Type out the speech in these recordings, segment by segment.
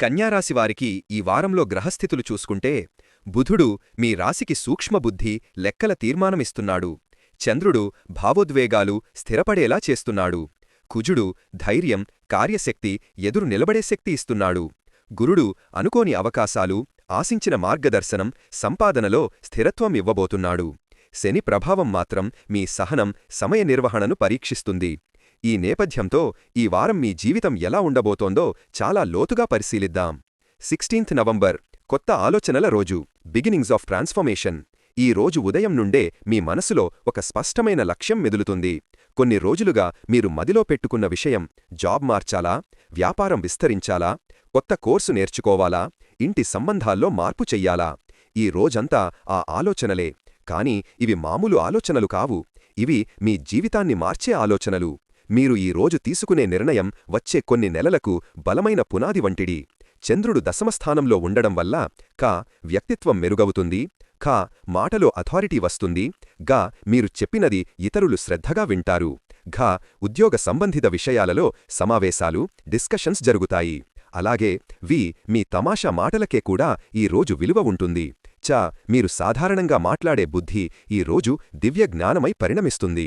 కన్యారాశివారికి ఈ వారంలో గ్రహస్థితులు చూసుకుంటే బుధుడు మీ రాశికి సూక్ష్మబుద్ధి లెక్కల తీర్మానమిస్తున్నాడు. చంద్రుడు భావోద్వేగాలు స్థిరపడేలా చేస్తున్నాడు. కుజుడు ధైర్యం కార్యశక్తి ఎదురు నిలబడే శక్తి ఇస్తున్నాడు. గురుడు అనుకోని అవకాశాలు ఆశించిన మార్గదర్శనం సంపాదనలో స్థిరత్వం ఇవ్వబోతున్నాడు. శని ప్రభావం మాత్రం మీ సహనం సమయ నిర్వహణను పరీక్షిస్తుంది. ఈ నేపథ్యంతో ఈ వారం మీ జీవితం ఎలా ఉండబోతోందో చాలా లోతుగా పరిశీలిద్దాం. సిక్స్టీన్త్ నవంబర్ కొత్త ఆలోచనల రోజు బిగినింగ్స్ ఆఫ్ ట్రాన్స్ఫర్మేషన్. ఈ రోజు ఉదయం నుండే మీ మనసులో ఒక స్పష్టమైన లక్ష్యం మెదులుతుంది. కొన్ని రోజులుగా మీరు మదిలో పెట్టుకున్న విషయం జాబ్ మార్చాలా? వ్యాపారం విస్తరించాలా? కొత్త కోర్సు నేర్చుకోవాలా? ఇంటి సంబంధాల్లో మార్పు చెయ్యాలా? ఈ రోజంతా ఆ ఆలోచనలే. కాని ఇవి మామూలు ఆలోచనలు కావు. ఇవి మీ జీవితాన్ని మార్చే ఆలోచనలు. మీరు ఈ రోజు తీసుకునే నిర్ణయం వచ్చే కొన్ని నెలలకు బలమైన పునాది వంటిడి చంద్రుడు దశమస్థానంలో ఉండడం వల్ల కా వ్యక్తిత్వం మెరుగవుతుంది ఖా మాటలో అథారిటీ వస్తుంది గా మీరు చెప్పినది ఇతరులు శ్రద్ధగా వింటారు ఘా ఉద్యోగ సంబంధిత విషయాలలో సమావేశాలు డిస్కషన్స్ జరుగుతాయి. అలాగే వి మీ తమాషా మాటలకే కూడా ఈ రోజు విలువ ఉంటుంది. చ మీరు సాధారణంగా మాట్లాడే బుద్ధి ఈ రోజు దివ్య జ్ఞానమై పరిణమిస్తుంది.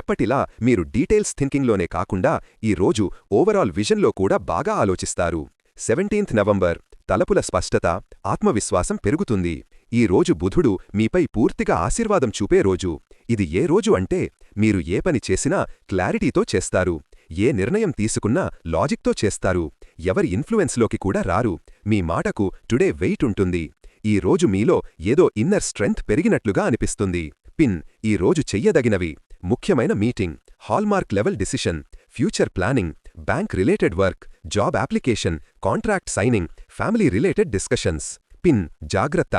ఎప్పటిలా మీరు డీటెయిల్స్ థింకింగ్లోనే కాకుండా ఈ రోజు ఓవరాల్ విజన్లో కూడా బాగా ఆలోచిస్తారు. సెవెంటీన్త్ నవంబర్ తలపుల స్పష్టత ఆత్మవిశ్వాసం పెరుగుతుంది. ఈ రోజు బుధుడు మీపై పూర్తిగా ఆశీర్వాదం చూపే రోజు. ఇది ఏ రోజు అంటే మీరు ఏ పని చేసినా క్లారిటీతో చేస్తారు. ఏ నిర్ణయం తీసుకున్నా లాజిక్తో చేస్తారు. ఎవరి ఇన్ఫ్లుయెన్స్లోకి కూడా రారు. మీ మాటకు టుడే వెయిట్ ఉంటుంది. ఈ రోజు మీలో ఏదో ఇన్నర్ స్ట్రెంగ్త్ పెరిగినట్లుగా అనిపిస్తుంది. పిన్ ఈ రోజు చెయ్యదగినవి. ముఖ్యమైన meeting hallmark level decision future planning bank related work job application contract signing family related discussions. Pin జాగ్రత్త.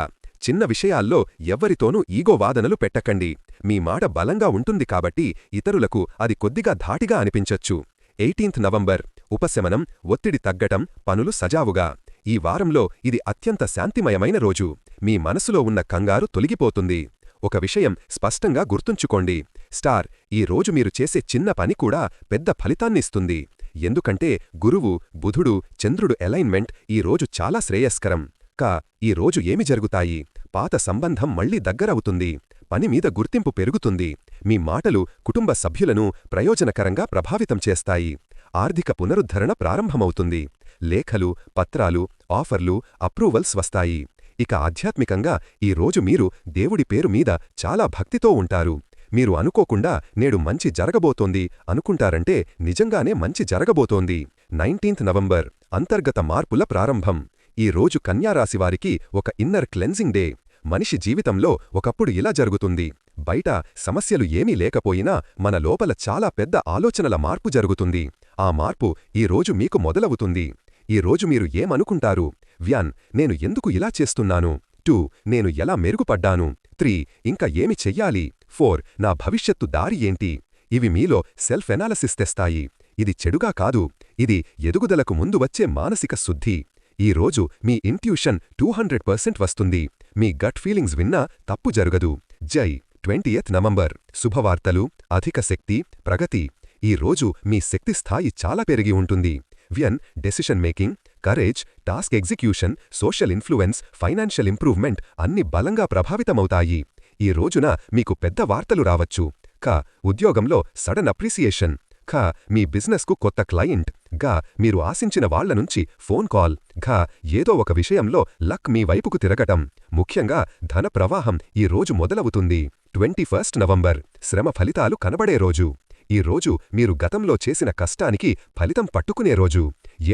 చిన్న విషయాల్లో ఎవ్వరితోనూ ఈగో వాదనలు పెట్టకండి. మీ మాట బలంగా ఉంటుంది కాబట్టి ఇతరులకు అది కొద్దిగా ధాటిగా అనిపించొచ్చు. ఎయిటీన్త్ నవంబర్ ఉపశమనం ఒత్తిడి తగ్గటం పనులు సజావుగా. ఈ వారంలో ఇది అత్యంత శాంతిమయమైన రోజు. మీ మనసులో ఉన్న కంగారు తొలగిపోతుంది. ఒక విషయం స్పష్టంగా గుర్తుంచుకోండి. స్టార్ ఈ రోజు మీరు చేసే చిన్న పని కూడా పెద్ద ఫలితాన్నిస్తుంది ఎందుకంటే గురువు బుధుడు చంద్రుడు అలైన్మెంట్ ఈ రోజు చాలా శ్రేయస్కరం. కా ఈ రోజు ఏమి జరుగుతాయి? పాత సంబంధం మళ్ళీ దగ్గరవుతుంది. పనిమీద గుర్తింపు పెరుగుతుంది. మీ మాటలు కుటుంబ సభ్యులను ప్రయోజనకరంగా ప్రభావితం చేస్తాయి. ఆర్థిక పునరుద్ధరణ ప్రారంభమవుతుంది. లేఖలు పత్రాలు ఆఫర్లు అప్రూవల్స్ వస్తాయి. ఇక ఆధ్యాత్మికంగా ఈ రోజు మీరు దేవుడి పేరు మీద చాలా భక్తితో ఉంటారు. మీరు అనుకోకుండా నేడు మంచి జరగబోతోంది అనుకుంటారంటే నిజంగానే మంచి జరగబోతోంది. నైన్టీన్త్ నవంబర్ అంతర్గత మార్పుల ప్రారంభం. ఈ రోజు కన్యారాశివారికి ఒక ఇన్నర్ క్లెన్జింగ్ డే. మనిషి జీవితంలో ఒకప్పుడు ఇలా జరుగుతుంది. బయట సమస్యలు ఏమీ లేకపోయినా మన లోపల చాలా పెద్ద ఆలోచనల మార్పు జరుగుతుంది. ఆ మార్పు ఈ రోజు మీకు మొదలవుతుంది. ఈ రోజు మీరు ఏమనుకుంటారు? వ్యాన్ నేను ఎందుకు ఇలా చేస్తున్నాను? టూ నేను ఎలా మెరుగుపడ్డాను? త్రీ ఇంకా ఏమి చెయ్యాలి? ఫోర్ నా భవిష్యత్తు దారి ఏంటి? ఇవి మీలో సెల్ఫ్ ఎనాలసిస్ తెస్తాయి. ఇది చెడుగా కాదు. ఇది ఎదుగుదలకు ముందు వచ్చే మానసిక శుద్ధి. ఈరోజు మీ ఇంట్యూషన్ టూ హండ్రెడ్ పర్సెంట్ వస్తుంది. మీ గట్ ఫీలింగ్స్ విన్నా తప్పు జరగదు. జై ట్వంటీయత్ నవంబర్. శుభవార్తలు అధిక శక్తి ప్రగతి. ఈ రోజు మీ శక్తి స్థాయి చాలా పెరిగి ఉంటుంది. వ్యన్ decision making courage task execution social influence financial improvement అన్ని బలంగా ప్రభావితమవుతాయి. ఈ రోజున మీకు పెద్ద వార్తలు రావచ్చు. క ఉద్యోగంలో సడన్ అప్రిసియేషన్ ఖ మీ బిజినెస్కు కొత్త క్లయింట్. గా మీరు ఆశించిన వాళ్ళ నుంచి ఫోన్ కాల్. ఘ ఏదో ఒక విషయంలో లక్ మీ వైపుకు తిరగటం. ముఖ్యంగా ధన ప్రవాహం ఈ రోజు మొదలవుతుంది. Twenty first November. శ్రమ ఫలితాలు కనబడే రోజు. ఈ రోజు మీరు గతంలో చేసిన కష్టానికి ఫలితం పట్టుకునే రోజు.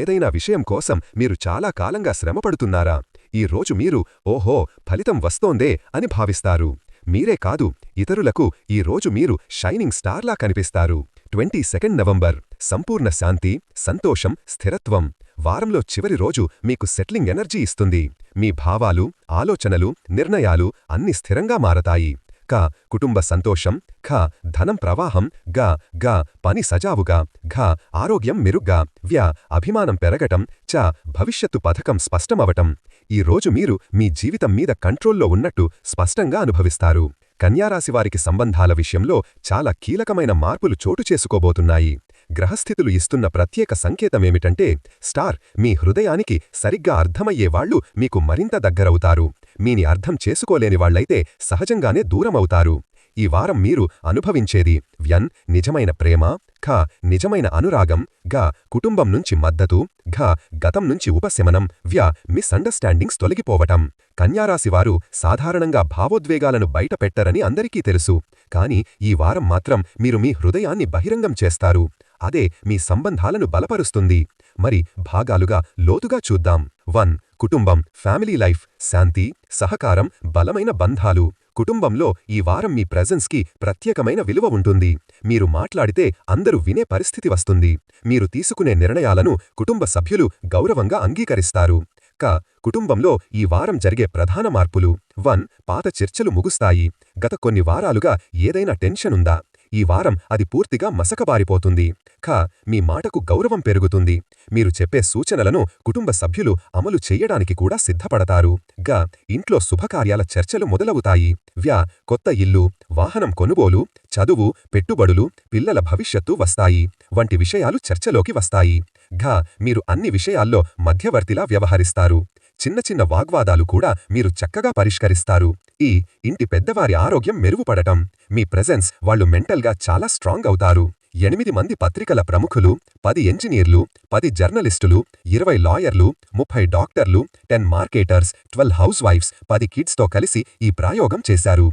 ఏదైనా విషయం కోసం మీరు చాలా కాలంగా శ్రమపడుతున్నారా? ఈ రోజు మీరు ఓహో ఫలితం వస్తోందే అని భావిస్తారు. మీరే కాదు ఇతరులకు ఈ రోజు మీరు షైనింగ్ స్టార్లా కనిపిస్తారు. Twenty second November. సంపూర్ణ శాంతి సంతోషం స్థిరత్వం. వారంలో చివరి రోజు మీకు సెట్లింగ్ ఎనర్జీ ఇస్తుంది. మీ భావాలు ఆలోచనలు నిర్ణయాలు అన్ని స్థిరంగా మారతాయి. క కుటుంబ సంతోషం ఖ ధనం ప్రవాహం గ గ పని సజావుగా ఘ ఆరోగ్యం మెరుగ్గా వ్య అభిమానం పెరగటం చ భవిష్యత్తు పథకం స్పష్టమవటం. ఈ రోజు మీరు మీ జీవితం మీద కంట్రోల్లో ఉన్నట్టు స్పష్టంగా అనుభవిస్తారు. కన్యారాశివారికి సంబంధాల విషయంలో చాలా కీలకమైన మార్పులు చోటు చేసుకోబోతున్నాయి. గ్రహస్థితులు ఇస్తున్న ప్రత్యేక సంకేతమేమిటంటే స్టార్ మీ హృదయానికి సరిగ్గా అర్థమయ్యేవాళ్ళు మీకు మరింత దగ్గరవుతారు. మీని అర్థం చేసుకోలేని వాళ్ళైతే సహజంగానే దూరమవుతారు. ఈ వారం మీరు అనుభవించేది వ్యన్ నిజమైన ప్రేమ ఖ నిజమైన అనురాగం గ కుటుంబం నుంచి మద్దతు ఘ గతం నుంచి ఉపశమనం వ్య మిస్అండర్స్టాండింగ్స్ తొలగిపోవటం. కన్యారాశివారు సాధారణంగా భావోద్వేగాలను బయటపెట్టరని అందరికీ తెలుసు. కాని ఈ వారం మాత్రం మీరు మీ హృదయాన్ని బహిరంగం చేస్తారు. అదే మీ సంబంధాలను బలపరుస్తుంది. మరి భాగాలుగా లోతుగా చూద్దాం. వన్ కుటుంబం ఫ్యామిలీ లైఫ్ శాంతి సహకారం బలమైన బంధాలు. కుటుంబంలో ఈ వారం మీ ప్రెజెన్స్కి ప్రత్యేకమైన విలువ ఉంటుంది. మీరు మాట్లాడితే అందరూ వినే పరిస్థితి వస్తుంది. మీరు తీసుకునే నిర్ణయాలను కుటుంబ సభ్యులు గౌరవంగా అంగీకరిస్తారు. క కుటుంబంలో ఈ వారం జరిగే ప్రధాన మార్పులు. వన్ పాత చర్చలు ముగుస్తాయి. గత కొన్ని వారాలుగా ఏదైనా టెన్షన్ ఉందా? ఈ వారం అది పూర్తిగా మసకబారిపోతుంది. ఖ మీ మాటకు గౌరవం పెరుగుతుంది. మీరు చెప్పే సూచనలను కుటుంబ సభ్యులు అమలు చేయడానికి కూడా సిద్ధపడతారు. గ ఇంట్లో శుభకార్యాల చర్చలు మొదలవుతాయి. వ్య కొత్త ఇల్లు వాహనం కొనుగోలు చదువు పెట్టుబడులు పిల్లల భవిష్యత్తు వస్తాయి. వంటి విషయాలు చర్చలోకి వస్తాయి. ఘ మీరు అన్ని విషయాల్లో మధ్యవర్తిలా వ్యవహరిస్తారు. చిన్న చిన్న వాగ్వాదాలు కూడా మీరు చక్కగా పరిష్కరిస్తారు. ఈ ఇంటి పెద్దవారి ఆరోగ్యం మెరుగుపడటం మీ ప్రెజెన్స్ వాళ్ళు మెంటల్గా చాలా స్ట్రాంగ్ అవుతారు. ఎనిమిది మంది పత్రికల ప్రముఖులు పది ఇంజనీర్లు పది జర్నలిస్టులు ఇరవై లాయర్లు ముప్పై డాక్టర్లు ten marketers twelve house wives పది కిడ్స్తో కలిసి ఈ ప్రయోగం చేశారు.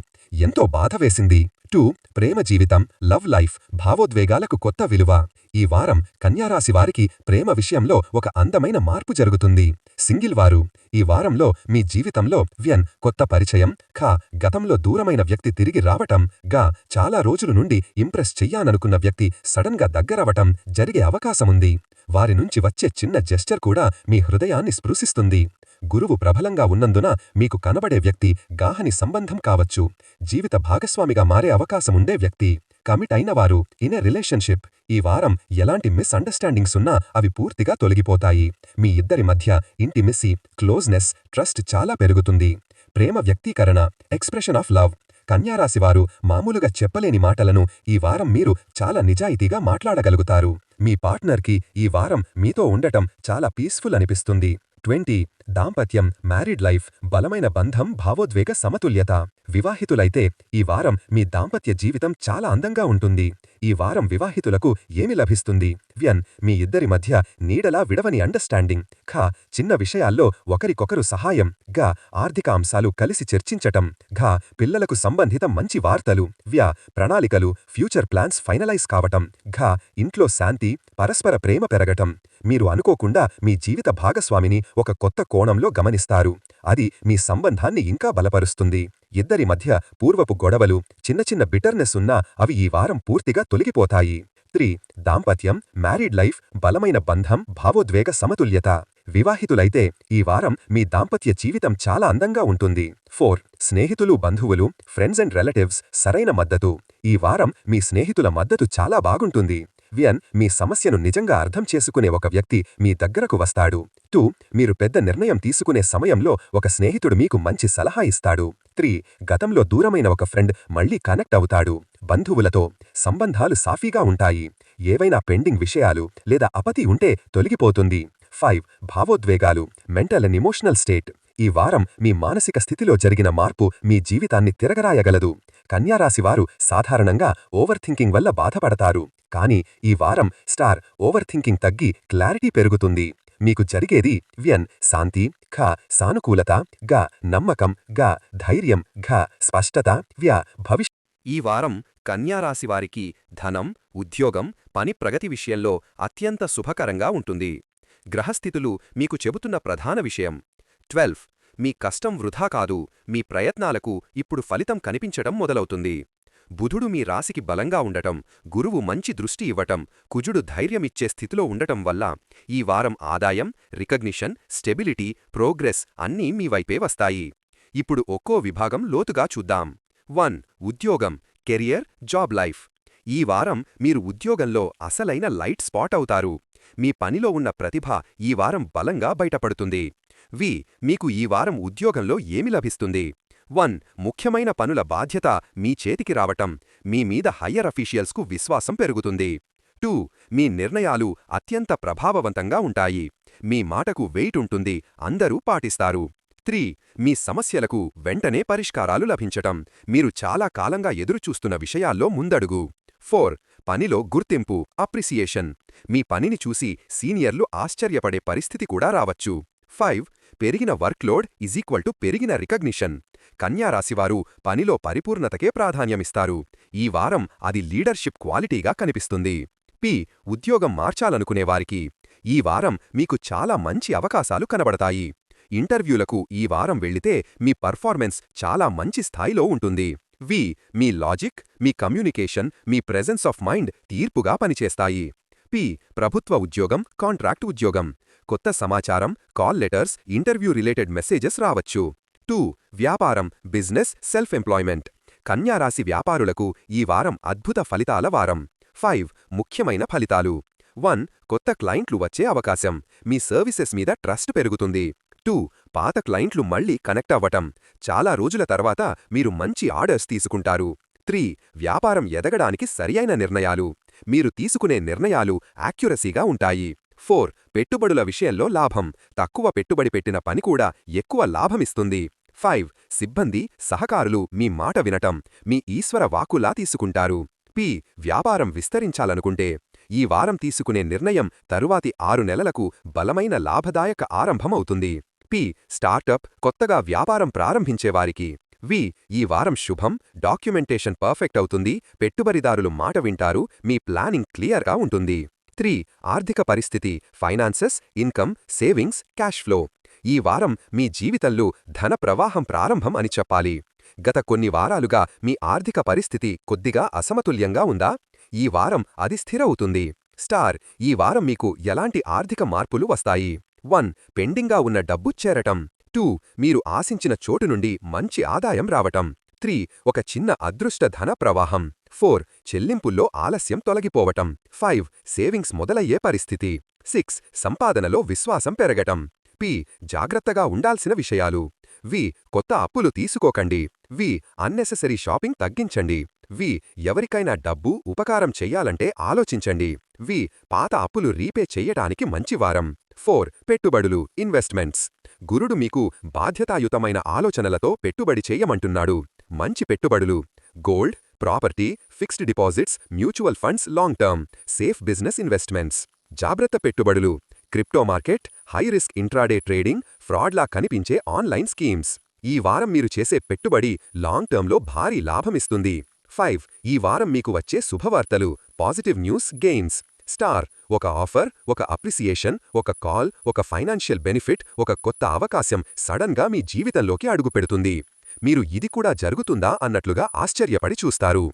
ఎంతో బాధ వేసింది. టూ ప్రేమ జీవితం లవ్ లైఫ్ భావోద్వేగాలకు కొత్త విలువ. ఈ వారం కన్యారాశి వారికి ప్రేమ విషయంలో ఒక అందమైన మార్పు జరుగుతుంది. సింగిల్ వారు. ఈ వారంలో మీ జీవితంలో వ్యన్ కొత్త పరిచయం ఖా గతంలో దూరమైన వ్యక్తి తిరిగి రావటం గా చాలా రోజుల నుండి ఇంప్రెస్ చెయ్యాననుకున్న వ్యక్తి సడన్గా దగ్గరవటం జరిగే అవకాశముంది. వారి నుంచి వచ్చే చిన్న జెస్చర్ కూడా మీ హృదయాన్ని స్పృశిస్తుంది. గురువు ప్రబలంగా ఉన్నందున మీకు కనబడే వ్యక్తి గాహని సంబంధం కావచ్చు. జీవిత భాగస్వామిగా మారే అవకాశముండే వ్యక్తి. కమిట్ అయినవారు ఇన్ ఎ రిలేషన్షిప్ ఈ వారం ఎలాంటి మిస్అండర్స్టాండింగ్స్ ఉన్నా అవి పూర్తిగా తొలగిపోతాయి. మీ ఇద్దరి మధ్య ఇంటిమిసి క్లోజ్నెస్ ట్రస్ట్ చాలా పెరుగుతుంది. ప్రేమ వ్యక్తీకరణ ఎక్స్ప్రెషన్ ఆఫ్ లవ్. కన్యారాశివారు మామూలుగా చెప్పలేని మాటలను ఈ వారం మీరు చాలా నిజాయితీగా మాట్లాడగలుగుతారు. మీ పార్ట్నర్కి ఈ వారం మీతో ఉండటం చాలా పీస్ఫుల్ అనిపిస్తుంది. ట్వంటీ దాంపత్యం మ్యారీడ్ లైఫ్ బలమైన బంధం భావోద్వేగ సమతుల్యత. వివాహితులైతే ఈ వారం మీ దాంపత్య జీవితం చాలా అందంగా ఉంటుంది. ఈ వారం వివాహితులకు ఏమి లభిస్తుంది? వ్యన్ మీ ఇద్దరి మధ్య నీడలా విడవని అండర్స్టాండింగ్. ఖ చిన్న విషయాల్లో ఒకరికొకరు సహాయం. గ ఆర్థిక అంశాలు కలిసి చర్చించటం. ఘ పిల్లలకు సంబంధిత మంచి వార్తలు. వ్య ప్రణాళికలు ఫ్యూచర్ ప్లాన్స్ ఫైనలైజ్ కావటం. ఘ ఇంట్లో శాంతి పరస్పర ప్రేమ పెరగటం. మీరు అనుకోకుండా మీ జీవిత భాగస్వామిని ఒక కొత్త కోణంలో గమనిస్తారు. అది మీ సంబంధాన్ని ఇంకా బలపరుస్తుంది. ఇద్దరి మధ్య పూర్వపు గొడవలు చిన్న చిన్న బిటర్నెస్ ఉన్నా అవి ఈ వారం పూర్తిగా తొలగిపోతాయి. త్రీ దాంపత్యం మ్యారీడ్ లైఫ్ బలమైన బంధం భావోద్వేగ సమతుల్యత. వివాహితులైతే ఈ వారం మీ దాంపత్య జీవితం చాలా అందంగా ఉంటుంది. ఫోర్ స్నేహితులు బంధువులు ఫ్రెండ్స్ అండ్ రిలేటివ్స్ సరైన మద్దతు. ఈ వారం మీ స్నేహితుల మద్దతు చాలా బాగుంటుంది. వ్యన్ మీ సమస్యను నిజంగా అర్థం చేసుకునే ఒక వ్యక్తి మీ దగ్గరకు వస్తాడు. టూ మీరు పెద్ద నిర్ణయం తీసుకునే సమయంలో ఒక స్నేహితుడు మీకు మంచి సలహా ఇస్తాడు. త్రీ గతంలో దూరమైన ఒక ఫ్రెండ్ మళ్ళీ కనెక్ట్ అవుతాడు. బంధువులతో సంబంధాలు సాఫీగా ఉంటాయి. ఏవైనా పెండింగ్ విషయాలు లేదా అపతి ఉంటే తొలగిపోతుంది. ఫైవ్ భావోద్వేగాలు మెంటల్ అండ్ ఇమోషనల్ స్టేట్. ఈ వారం మీ మానసిక స్థితిలో జరిగిన మార్పు మీ జీవితాన్ని తిరగరాయగలదు. కన్యారాశివారు సాధారణంగా ఓవర్ థింకింగ్ వల్ల బాధపడతారు. కానీ ఈ వారం స్టార్ ఓవర్ థింకింగ్ తగ్గి క్లారిటీ పెరుగుతుంది. మీకు జరిగేది వ్యన్ శాంతి ఖ సానుకూలత గ నమ్మకం గ ధైర్యం ఘ స్పష్టత వ్య భవిష్య ఈ వారం కన్యారాశివారికి ధనం ఉద్యోగం పని ప్రగతి విషయంలో అత్యంత శుభకరంగా ఉంటుంది. గ్రహస్థితులు మీకు చెబుతున్న ప్రధాన విషయం. ట్వెల్వ్. మీ కష్టం వృధా కాదు మీ ప్రయత్నాలకు ఇప్పుడు ఫలితం కనిపించడం మొదలవుతుంది. బుధుడు మీ రాశికి బలంగా ఉండటం గురువు మంచి దృష్టి ఇవ్వటం కుజుడు ధైర్యమిచ్చే స్థితిలో ఉండటం వల్ల ఈ వారం ఆదాయం రికగ్నిషన్ స్టెబిలిటీ ప్రోగ్రెస్ అన్నీ మీ వైపే వస్తాయి. ఇప్పుడు ఒక్కో విభాగం లోతుగా చూద్దాం. వన్. ఉద్యోగం కెరియర్ జాబ్ లైఫ్. ఈ వారం మీరు ఉద్యోగంలో అసలైన లైట్ స్పాట్ అవుతారు. మీ పనిలో ఉన్న ప్రతిభ ఈ వారం బలంగా బయటపడుతుంది. వి మీకు ఈ వారం ఉద్యోగంలో ఏమి లభిస్తుంది? వన్. ముఖ్యమైన పనుల బాధ్యత మీ చేతికి రావటం మీ మీద హయ్యర్ అఫీషియల్స్కు విశ్వాసం పెరుగుతుంది. టూ. మీ నిర్ణయాలు అత్యంత ప్రభావవంతంగా ఉంటాయి. మీ మాటకు వెయిట్ ఉంటుంది అందరూ పాటిస్తారు. త్రీ. మీ సమస్యలకు వెంటనే పరిష్కారాలు లభించటం మీరు చాలా కాలంగా ఎదురుచూస్తున్న విషయాల్లో ముందడుగు. ఫోర్. పనిలో గుర్తింపు అప్రిసియేషన్. మీ పనిని చూసి సీనియర్లు ఆశ్చర్యపడే పరిస్థితి కూడా రావచ్చు. ఫైవ్ పెరిగిన వర్క్లోడ్ ఈజ్ ఈక్వల్ టు పెరిగిన రికగ్నిషన్. కన్యారాశివారు పనిలో పరిపూర్ణతకే ప్రాధాన్యమిస్తారు. ఈ వారం అది లీడర్షిప్ క్వాలిటీగా కనిపిస్తుంది. పి. ఉద్యోగం మార్చాలనుకునేవారికి ఈ వారం మీకు చాలా మంచి అవకాశాలు కనబడతాయి. ఇంటర్వ్యూలకు ఈ వారం వెళ్ళితే మీ పర్ఫార్మెన్స్ చాలా మంచి స్థాయిలో ఉంటుంది. వి. మీ లాజిక్ మీ కమ్యూనికేషన్ మీ ప్రెజెన్స్ ఆఫ్ మైండ్ తీర్పుగా పనిచేస్తాయి. పి. ప్రభుత్వ ఉద్యోగం కాంట్రాక్ట్ ఉద్యోగం. కొత్త సమాచారం call letters interview related messages రావచ్చు. టూ వ్యాపారం బిజినెస్ సెల్ఫ్ ఎంప్లాయ్మెంట్ కన్యారాశి వ్యాపారులకు ఈ వారం అద్భుత ఫలితాల వారం. ఫైవ్ ముఖ్యమైన ఫలితాలు. వన్ కొత్త క్లయింట్లు వచ్చే అవకాశం. మీ సర్వీసెస్ మీద ట్రస్ట్ పెరుగుతుంది. టూ పాత క్లయింట్లు మళ్ళీ కనెక్ట్ అవ్వటం. చాలా రోజుల తర్వాత మీరు మంచి ఆర్డర్స్ తీసుకుంటారు. త్రీ వ్యాపారం ఎదగడానికి సరియైన నిర్ణయాలు. మీరు తీసుకునే నిర్ణయాలు యాక్యురసీగా ఉంటాయి. ఫోర్ పెట్టుబడుల విషయంలో లాభం. తక్కువ పెట్టుబడి పెట్టిన పని కూడా ఎక్కువ లాభమిస్తుంది. ఫైవ్ సిబ్బంది సహకారులు మీ మాట వినటం మీ ఈశ్వర వాకులా తీసుకుంటారు. పి వ్యాపారం విస్తరించాలనుకుంటే ఈ వారం తీసుకునే నిర్ణయం తరువాతి ఆరు నెలలకు బలమైన లాభదాయక ఆరంభమవుతుంది. పి స్టార్టప్ కొత్తగా వ్యాపారం ప్రారంభించేవారికి వి ఈ వారం శుభం డాక్యుమెంటేషన్ పర్ఫెక్ట్ అవుతుంది పెట్టుబడిదారులు మాట వింటారు మీ ప్లానింగ్ క్లియర్గా ఉంటుంది. త్రీ ఆర్థిక పరిస్థితి finances income savings cash flow. ఈ వారం మీ జీవితంలో ధన ప్రవాహం ప్రారంభం అని చెప్పాలి. గత కొన్ని వారాలుగా మీ ఆర్థిక పరిస్థితి కొద్దిగా అసమతుల్యంగా ఉందా? ఈ వారం అది స్థిరవుతుంది. స్టార్ ఈ వారం మీకు ఎలాంటి ఆర్థిక మార్పులు వస్తాయి? వన్ పెండింగ్గా ఉన్న డబ్బు చేరటం. టూ మీరు ఆశించిన చోటు నుండి మంచి ఆదాయం రావటం. త్రీ ఒక చిన్న అదృష్ట ధన ప్రవాహం. ఫోర్ చెల్లింపుల్లో ఆలస్యం తొలగిపోవటం. ఫైవ్ సేవింగ్స్ మొదలయ్యే పరిస్థితి. సిక్స్ సంపాదనలో విశ్వాసం పెరగటం. పి జాగ్రత్తగా ఉండాల్సిన విషయాలు. వి కొత్త అప్పులు తీసుకోకండి. వి అన్నెసెసరీ షాపింగ్ తగ్గించండి. వి ఎవరికైనా డబ్బు ఉపకారం చెయ్యాలంటే ఆలోచించండి. వి పాత అప్పులు రీపే చెయ్యటానికి మంచి వారం. ఫోర్ పెట్టుబడులు ఇన్వెస్ట్మెంట్స్. గురుడు మీకు బాధ్యతాయుతమైన ఆలోచనలతో పెట్టుబడి చేయమంటున్నాడు. మంచి పెట్టుబడులు gold property fixed deposits mutual funds long term safe business investments. జాగ్రత్త పెట్టుబడులు crypto market high risk intraday trading ఫ్రాడ్లా కనిపించే ఆన్లైన్ స్కీమ్స్. ఈ వారం మీరు చేసే పెట్టుబడి లాంగ్ టర్మ్లో భారీ లాభమిస్తుంది. ఫైవ్ ఈ వారం మీకు వచ్చే శుభవార్తలు పాజిటివ్ న్యూస్ గెయిన్స్ స్టార్ ఒక ఆఫర్ ఒక అప్రిసియేషన్ ఒక కాల్ ఒక ఫైనాన్షియల్ బెనిఫిట్ ఒక కొత్త అవకాశం సడన్గా మీ జీవితంలోకి అడుగుపెడుతుంది. మీరు ఇది కూడా జరుగుతుందా అన్నట్లుగా ఆశ్చర్యపడి చూస్తారు.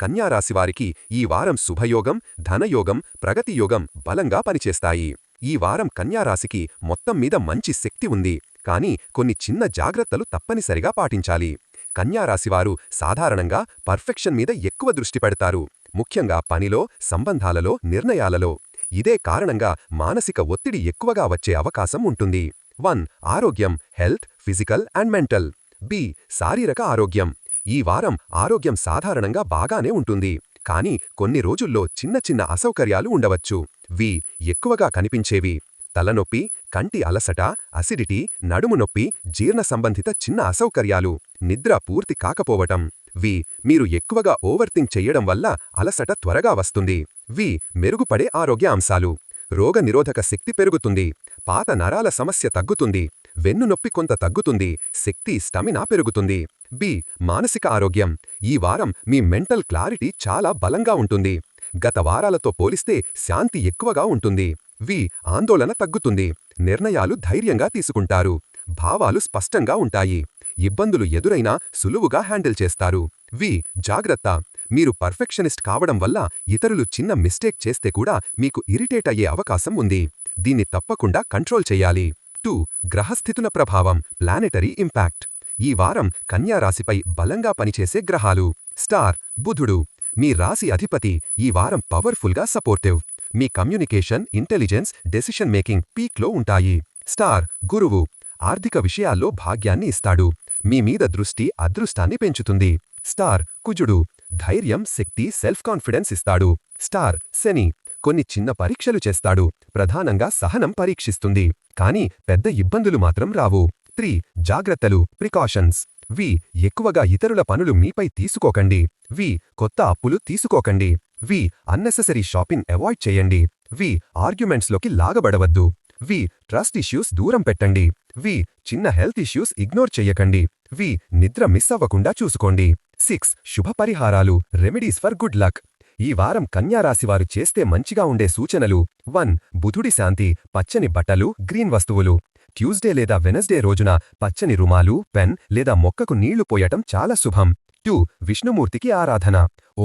కన్యారాశివారికి ఈ వారం శుభయోగం ధనయోగం ప్రగతియోగం బలంగా పనిచేస్తాయి. ఈ వారం కన్యారాశికి మొత్తం మీద మంచి శక్తి ఉంది. కానీ కొన్ని చిన్న జాగ్రత్తలు తప్పనిసరిగా పాటించాలి. కన్యారాశివారు సాధారణంగా పర్ఫెక్షన్ మీద ఎక్కువ దృష్టి పెడతారు. ముఖ్యంగా పనిలో సంబంధాలలో నిర్ణయాలలో. ఇదే కారణంగా మానసిక ఒత్తిడి ఎక్కువగా వచ్చే అవకాశం ఉంటుంది. వన్. ఆరోగ్యం health physical and mental. B. శారీరక ఆరోగ్యం. ఈ వారం ఆరోగ్యం సాధారణంగా బాగానే ఉంటుంది. కానీ కొన్ని రోజుల్లో చిన్న చిన్న అసౌకర్యాలు ఉండవచ్చు. వి. ఎక్కువగా కనిపించేవి. తలనొప్పి కంటి అలసట అసిడిటీ నడుము నొప్పి జీర్ణ సంబంధిత చిన్న అసౌకర్యాలు నిద్ర పూర్తి కాకపోవటం. వి. మీరు ఎక్కువగా ఓవర్థింక్ చెయ్యడం వల్ల అలసట త్వరగా వస్తుంది. వి. మెరుగుపడే ఆరోగ్య అంశాలు. రోగనిరోధక శక్తి పెరుగుతుంది. పాత నరాల సమస్య తగ్గుతుంది. వెన్నునొప్పి కొంత తగ్గుతుంది శక్తి స్టమినా పెరుగుతుంది. బి. మానసిక ఆరోగ్యం. ఈ వారం మీ మెంటల్ క్లారిటీ చాలా బలంగా ఉంటుంది. గత వారాలతో పోలిస్తే శాంతి ఎక్కువగా ఉంటుంది. వి. ఆందోళన తగ్గుతుంది. నిర్ణయాలు ధైర్యంగా తీసుకుంటారు. భావాలు స్పష్టంగా ఉంటాయి. ఇబ్బందులు ఎదురైనా సులువుగా హ్యాండిల్ చేస్తారు. వి. జాగ్రత్త. మీరు పర్ఫెక్షనిస్ట్ కావడం వల్ల ఇతరులు చిన్న మిస్టేక్ చేస్తే కూడా మీకు ఇరిటేట్ అయ్యే అవకాశం ఉంది. దీన్ని తప్పకుండా కంట్రోల్ చెయ్యాలి టూ గ్రహస్థితుల ప్రభావం ప్లానెటరీ ఇంపాక్ట్ ఈ వారం కన్యారాశిపై బలంగా పనిచేసే గ్రహాలు. స్టార్ బుధుడు. మీ రాశి అధిపతి ఈ వారం పవర్ఫుల్గా సపోర్టివ్ మీ కమ్యూనికేషన్ ఇంటెలిజెన్స్ డెసిషన్ మేకింగ్ పీక్లో ఉంటాయి. స్టార్ గురువు. ఆర్థిక విషయాల్లో భాగ్యాన్ని ఇస్తాడు. మీ మీద దృష్టి అదృష్టాన్ని పెంచుతుంది. స్టార్ కుజుడు. ధైర్యం శక్తి సెల్ఫ్ కాన్ఫిడెన్స్ ఇస్తాడు. స్టార్ శని. కొన్ని చిన్న పరీక్షలు చేస్తాడు. ప్రధానంగా సహనం పరీక్షిస్తుంది. కానీ పెద్ద ఇబ్బందులు మాత్రం రావు. త్రీ జాగ్రత్తలు ప్రికాషన్స్. వి ఎక్కువగా ఇతరుల పనులు మీపై తీసుకోకండి. వి కొత్త అప్పులు తీసుకోకండి. వి అన్నెసెసరీ షాపింగ్ అవాయిడ్ చేయండి. వి ఆర్గ్యుమెంట్స్లోకి లాగబడవద్దు. వి ట్రస్ట్ ఇష్యూస్ దూరం పెట్టండి. వి చిన్న హెల్త్ ఇష్యూస్ ఇగ్నోర్ చెయ్యకండి వి నిద్ర మిస్ అవ్వకుండా చూసుకోండి. సిక్స్ శుభ పరిహారాలు రెమెడీస్ ఫర్ గుడ్ లక్. ఈ వారం కన్యారాశివారు చేస్తే మంచిగా ఉండే సూచనలు. వన్ బుధుడి శాంతి పచ్చని బట్టలు గ్రీన్ వస్తువులు. ట్యూస్డే లేదా వెనస్డే రోజున పచ్చని రుమాలు పెన్ లేదా మొక్కకు నీళ్ళు పోయటం చాలా శుభం. టూ విష్ణుమూర్తికి ఆరాధన.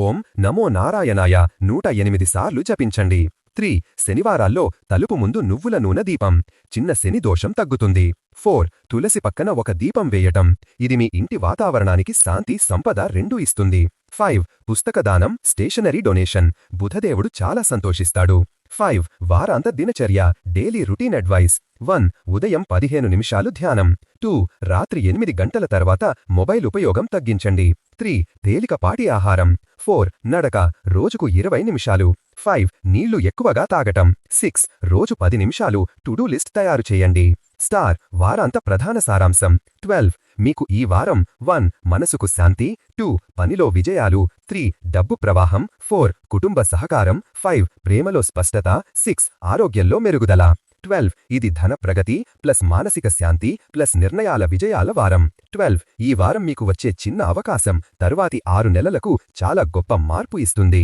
ఓం నమో నారాయణాయ నూట ఎనిమిది సార్లు జపించండి. త్రీ శనివారాల్లో తలుపు ముందు నువ్వుల నూనె దీపం. చిన్న శని దోషం తగ్గుతుంది. ఫోర్ తులసి పక్కన ఒక దీపం వేయటం. ఇది మీ ఇంటి వాతావరణానికి శాంతి సంపద రెండూ ఇస్తుంది. ఫైవ్ పుస్తక దానం స్టేషనరీ డొనేషన్. బుధదేవుడు చాలా సంతోషిస్తాడు. ఫైవ్ వారాంత దినచర్య డైలీ రొటీన్ అడ్వైస్. వన్ ఉదయం పదిహేను నిమిషాలు ధ్యానం. టూ రాత్రి ఎనిమిది గంటల తర్వాత మొబైల్ ఉపయోగం తగ్గించండి. త్రీ తేలికపాటి ఆహారం. ఫోర్ నడక రోజుకు ఇరవై నిమిషాలు. ఫైవ్ నీళ్ళు ఎక్కువగా తాగటం. సిక్స్ రోజు పది నిమిషాలు టుడూ లిస్ట్ తయారు చేయండి. స్టార్ వారాంత ప్రధాన సారాంశం. ట్వెల్వ్ మీకు ఈ వారం వన్ మనసుకు శాంతి టూ పనిలో విజయాలు త్రీ డబ్బు ప్రవాహం ఫోర్ కుటుంబ సహకారం ఫైవ్ ప్రేమలో స్పష్టత సిక్స్ ఆరోగ్యంలో మెరుగుదల. ట్వెల్వ్ ఇది ధన ప్రగతి ప్లస్ మానసిక శాంతి ప్లస్ నిర్ణయాల విజయాల వారం. ట్వెల్వ్ ఈ వారం మీకు వచ్చే చిన్న అవకాశం తరువాతి ఆరు నెలలకు చాలా గొప్ప మార్పు ఇస్తుంది.